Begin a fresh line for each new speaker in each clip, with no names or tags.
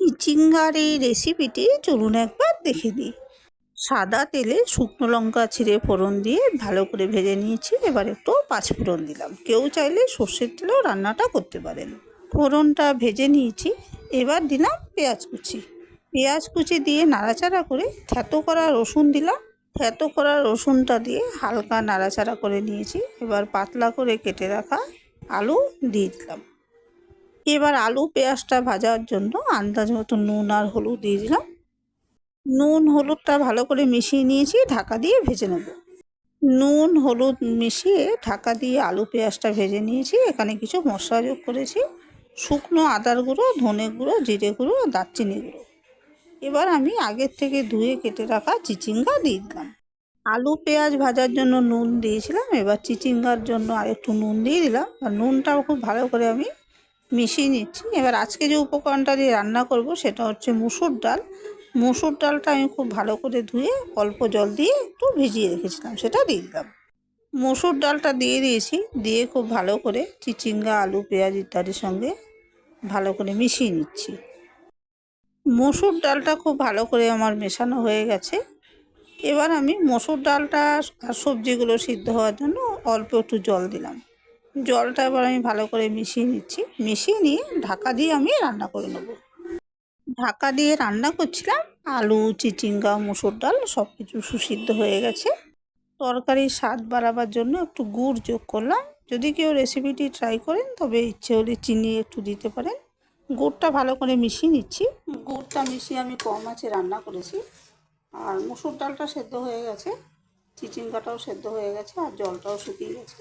চিচিঙ্গার এই রেসিপিটি চলুন একবার দেখে নিই। সাদা তেলে শুকনো লঙ্কা ছিঁড়ে ফোড়ন দিয়ে ভালো করে ভেজে নিয়েছি। এবার একটু পাঁচফোড়ন দিলাম। কেউ চাইলে সর্ষের তেলেও রান্নাটা করতে পারেন। ফোড়নটা ভেজে নিয়েছি। এবার দিলাম পেঁয়াজ কুচি। পেঁয়াজ কুচি দিয়ে নাড়াচাড়া করে থ্যাতো করা রসুন দিলাম। থ্যাতো করা রসুনটা দিয়ে হালকা নাড়াচাড়া করে নিয়েছি। এবার পাতলা করে কেটে রাখা আলু দিয়ে দিলাম। এবার আলু পেঁয়াজটা ভাজার জন্য আন্দাজ মতো নুন আর হলুদ দিয়ে দিলাম। নুন হলুদটা ভালো করে মিশিয়ে নিয়েছি, ঢাকা দিয়ে ভেজে নেব। নুন হলুদ মিশিয়ে ঢাকা দিয়ে আলু পেঁয়াজটা ভেজে নিয়েছি। এখানে কিছু মশলা যোগ করেছি, শুকনো আদার গুঁড়ো, ধনে গুঁড়ো, জিরে গুঁড়ো, দারচিনি গুঁড়ো। এবার আমি আগের থেকে ধুয়ে কেটে রাখা চিচিঙ্গা দিয়ে দিলাম। আলু পেঁয়াজ ভাজার জন্য নুন দিয়েছিলাম, এবার চিচিঙ্গার জন্য আরেকটু নুন দিয়ে দিলাম। আর নুনটাও খুব ভালো করে আমি মিশিয়ে নিচ্ছি। এবার আজকে যে উপকরণটা দিয়ে রান্না করব সেটা হচ্ছে মুসুর ডাল। মুসুর ডালটা আমি খুব ভালো করে ধুয়ে অল্প জল দিয়ে একটু ভিজিয়ে রেখেছিলাম, সেটা দিয়ে দিলাম। মুসুর ডালটা দিয়ে দিয়েছি, দিয়ে খুব ভালো করে চিচিঙ্গা, আলু, পেঁয়াজ ইত্যাদির সঙ্গে ভালো করে মিশিয়ে নিচ্ছি। মসুর ডালটা খুব ভালো করে আমার মেশানো হয়ে গেছে। এবার আমি মসুর ডালটা আর সবজিগুলো সিদ্ধ হওয়ার জন্য অল্প একটু জল দিলাম। জলটা এবার আমি ভালো করে মিশিয়ে নিচ্ছি। মিশিয়ে নিয়ে ঢাকা দিয়ে আমি রান্না করে নেব। ঢাকা দিয়ে রান্না করছিলাম আলু, চিচিঙ্গা, মুসুর ডাল সব কিছু সুসিদ্ধ হয়ে গেছে। তরকারির স্বাদ বাড়াবার জন্য একটু গুড় যোগ করলাম। যদি কেউ রেসিপিটি ট্রাই করেন, তবে ইচ্ছে হলে চিনি একটু দিতে পারেন। গুড়টা ভালো করে মিশিয়ে নিচ্ছি। গুড়টা মিশিয়ে আমি কম আছে রান্না করেছি। আর মুসুর ডালটা সেদ্ধ হয়ে গেছে, চিচিঙ্গাটাও সেদ্ধ হয়ে গেছে, আর জলটাও শুকিয়ে গেছে।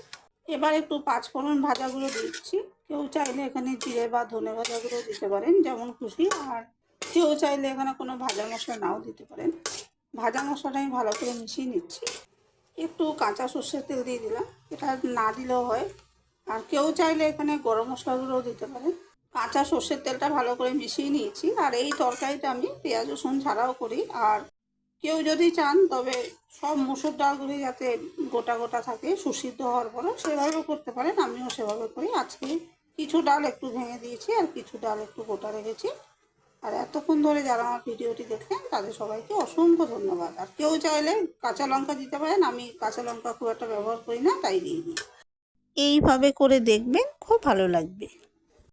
এবার একটু পাঁচফোড়ন ভাজাগুলো দিচ্ছি। কেউ চাইলে এখানে জিরে বা ধনে ভাজাগুলো দিতে পারেন, যেমন খুশি। আর কেউ চাইলে এখানে কোনো ভাজা মশলা নাও দিতে পারেন। ভাজা মশলাটা আমি ভালো করে মিশিয়ে নিচ্ছি। একটু কাঁচা সর্ষের তেল দিয়ে দিলাম। এটা না দিলেও হয়। আর কেউ চাইলে এখানে গরম মশলাগুলোও দিতে পারেন। কাঁচা সর্ষের তেলটা ভালো করে মিশিয়ে নিয়েছি। আর এই তরকারিটা আমি পেঁয়াজ রসুন ছাড়াও করি। আর কেউ যদি চান, তবে সব মুসুর ডালগুলি যাতে গোটা গোটা থাকে, সুসিদ্ধ হওয়ার পরে সেভাবেও করতে পারেন। আমিও সেভাবে করি। আজকে কিছু ডাল একটু ভেঙে দিয়েছি আর কিছু ডাল একটু গোটা রেখেছি। আর এতক্ষণ ধরে যারা আমার ভিডিওটি দেখলেন, তাদের সবাইকে অসংখ্য ধন্যবাদ। আর কেউ চাইলে কাঁচা লঙ্কা দিতে পারেন। আমি কাঁচা লঙ্কা খুব একটা ব্যবহার করি না, তাই দিই। এইভাবে করে দেখবেন, খুব ভালো লাগবে।